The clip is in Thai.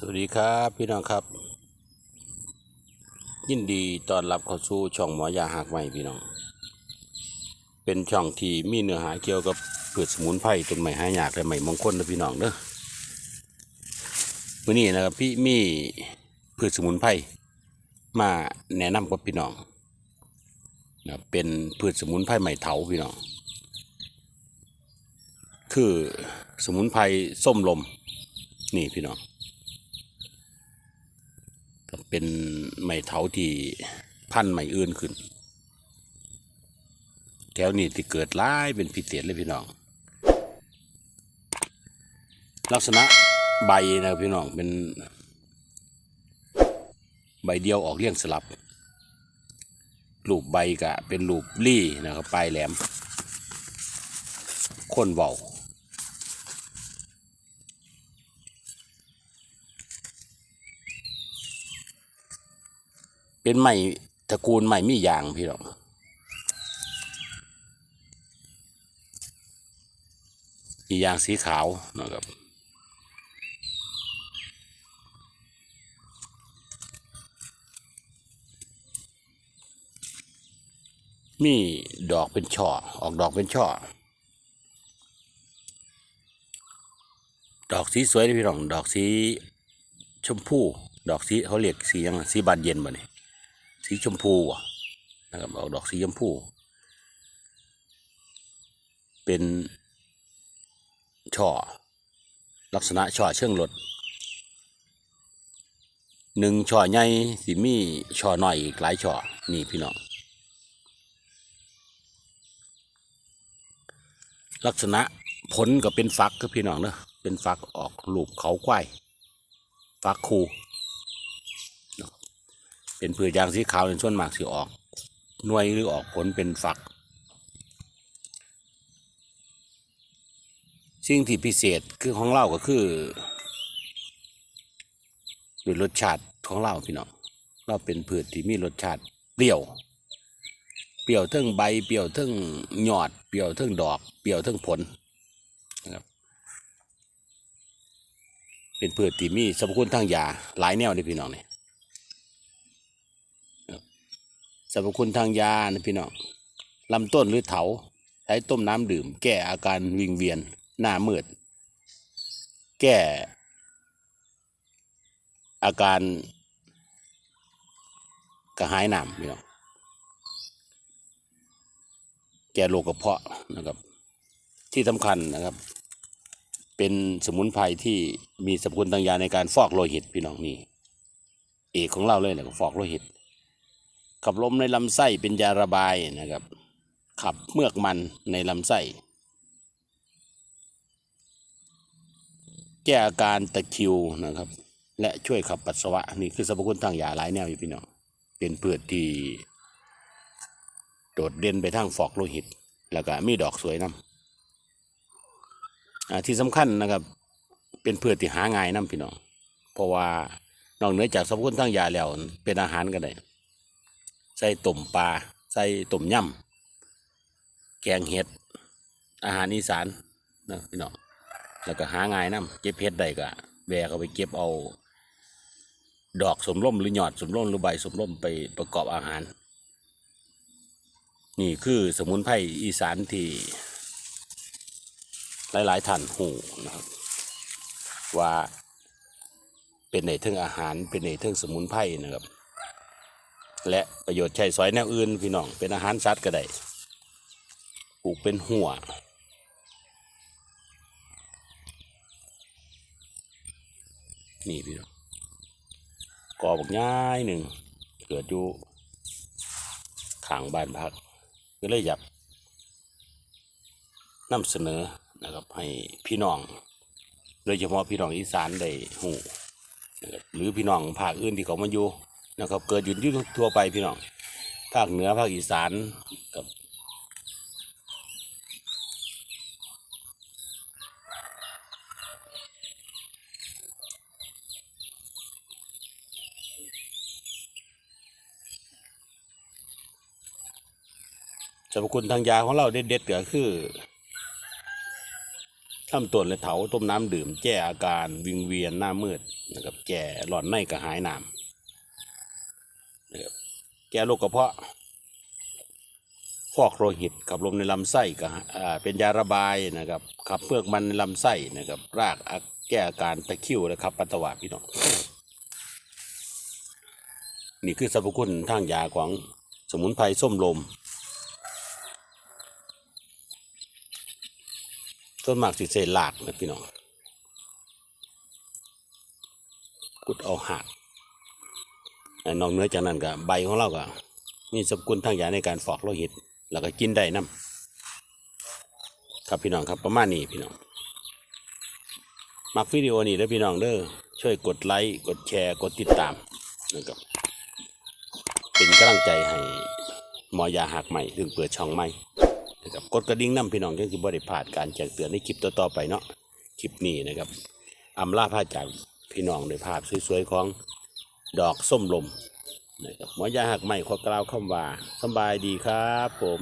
สวัสดีครับพี่น้องครับ ยินดีต้อนรับเข้าสู่ช่องหมอยาหักใหม่พี่น้อง เป็นช่องที่มีเนื้อหาเกี่ยวกับพืชสมุนไพรต้นไม้หายากและไม้มงคลนะพี่น้องเด้อวันนี้นะครับพี่มีพืชสมุนไพรมาแนะนำกับพี่น้องนะเป็นพืชสมุนไพรไม้เถาพี่น้อง คือสมุนไพรส้มลมนี่พี่น้อง เป็นไม้เถาที่พันไม้อื่นขึ้น แถวนี้ที่เกิดร้ายเป็นพิเศษเลยพี่น้อง ลักษณะใบนะพี่น้องเป็น ใบเดียวออกเรียงสลับลูกใบกะเป็นลูกลี่นะครับปลายแหลมค้นเบา เป็นไม้ตระกูลไม้มียางพี่น้องมียางสีขาวนะครับมีดอกเป็นช่อ ออกดอกเป็นช่อ ดอกสีสวยเลยพี่น้อง ดอกสีชมพู ดอกสีเขาเรียกสียังสีบานเย็นบ่เนี่ย สีชมพูนะครับออกดอกสีชมพู เป็นช่อ ลักษณะช่อเชิงรถหนึ่งช่อใหญ่สิมีช่อหน้อยอีกหลายช่อนี่พี่น้องลักษณะผลก็เป็นฟักคือพี่น้องเนอะเป็นฟักออกลูกเขาควายฟักคู เป็นเปลือกยางสีขาวเป็นส่วนมากสีออกหน่วยหรือออกผลเป็นฝัก สิ่งที่พิเศษคือของเราก็คือด้วยรสชาติของเราพี่น้องเราเป็นพืชที่มีรสชาติเปรี้ยว เปรี้ยวทั้งใบเปรี้ยวทั้งยอด เปรี้ยวทั้งดอก เปรี้ยวทั้งผลนะครับเป็นพืชที่มีสรรพคุณทางยาหลายแนวเลยพี่น้องเนี่ย ส รรพคุณทางยานะพี่น้องลำต้นหรือเถาใช้ต้มน้ำดื่ม แก้อาการวิงเวียน หน้ามืด แก้ อาการกระหายน้ำพี่น้องแก้โรคกระเพาะนะครับ ที่สำคัญนะครับ เป็นสมุนไพรที่มีสรรพคุณทางยาในการฟอกโลหิตพี่น้องนี่เอกของเราเลยแหละก็ฟอกโลหิต ขับลมในลำไส้เป็นยาระบายนะครับ ขับเมือกมันในลำไส้ แก้อาการตะคิวนะครับ และช่วยขับปัสสาวะนี่คือสรรพคุณทางยาหลายแนวอยู่พี่น้องเป็นพืชที่โดดเด่นไปทางฟอกโลหิต แล้วก็มีดอกสวยน้ำอ่าที่สำคัญนะครับ เป็นพืชที่หาง่ายน้ำพี่น้อง เพราะว่านอกเหนือจากสรรพคุณทางยาแล้ว เป็นอาหารก็ได้ ใส่ต้มปลาใส่ต้มยำแกงเห็ด อาหารอีสานนะพี่น้องแล้วก็หาง่ายนํเก็บเห็ดได้ก็แบกเอาไปเก็บเอา ดอกสมร่มหรือหยอดสมร่มหรือใบสมร่มไปประกอบอาหาร นี่คือสมุนไพรอีสานที่ หลายๆท่านหูนะครับว่าเป็นในเทิงอาหารเป็นในเทิงสมุนไพรนะครับ และประโยชน์ใช้สอยแนวอื่นพี่น้องเป็นอาหารสัตว์ก็ได้ปลูกเป็นหัวนี่พี่น้องกอบอกง่ายหนึ่งเกิดอยู่ข้างบ้านพักก็เลยอยากนำเสนอนะครับให้พี่น้อง โดยเฉพาะพี่น้องอีสานได้หูหรือพี่น้องภาคอื่นที่เขามาอยู่ นะครับ เกิดอยู่ที่ทั่วไปพี่น้องภาคเหนือภาคอีสานกับสรรพคุณทางยาของเราเด็ดๆก็คือทำต้นและเถาต้มน้ำดื่มแก้อาการวิงเวียนหน้ามืดนะครับแก้หลอนในกระหายน้ำ แก้โรคกระเพาะฟอกโลหิตขับลมในลำไส้ก็เป็นยาระบายนะครับขับเพือกมันในลำไส้นะครับ รากแก้อาการตะคิวนะครับ ปัสสาวะพี่น้องนี่คือสรรพคุณทางยาของสมุนไพรส้มลมต้นหมากสิเซลากนะพี่น้องกุดเอาหัก นอกเหนื้อจากนั้นก็ใบของเราก็มีสรรพคุณทางยาในการฟอกโลหิต แล้วก็กินได้น้ำครับพี่น้องครับประมาณนี้พี่น้องมักวิดีโอนี้เด้อพี่น้องเด้อช่วยกดไลค์กดแชร์กดติดตามนะครับเป็นกำลังใจให้หมอยาหักใหม่ถึงเปิดช่องใหม่นะครับกดกระดิ่งน้ำพี่น้องยังสิบ่ได้พลาดการแจ้งเตือนในคลิปต่อๆไปเนาะคลิปนี้นะครับอำลาพาจากพี่น้องในภาพสวยๆของ ดอกส้มลมนะครับหมอยาหักใหม่ขอกล่าวคำว่าสบายดีครับผม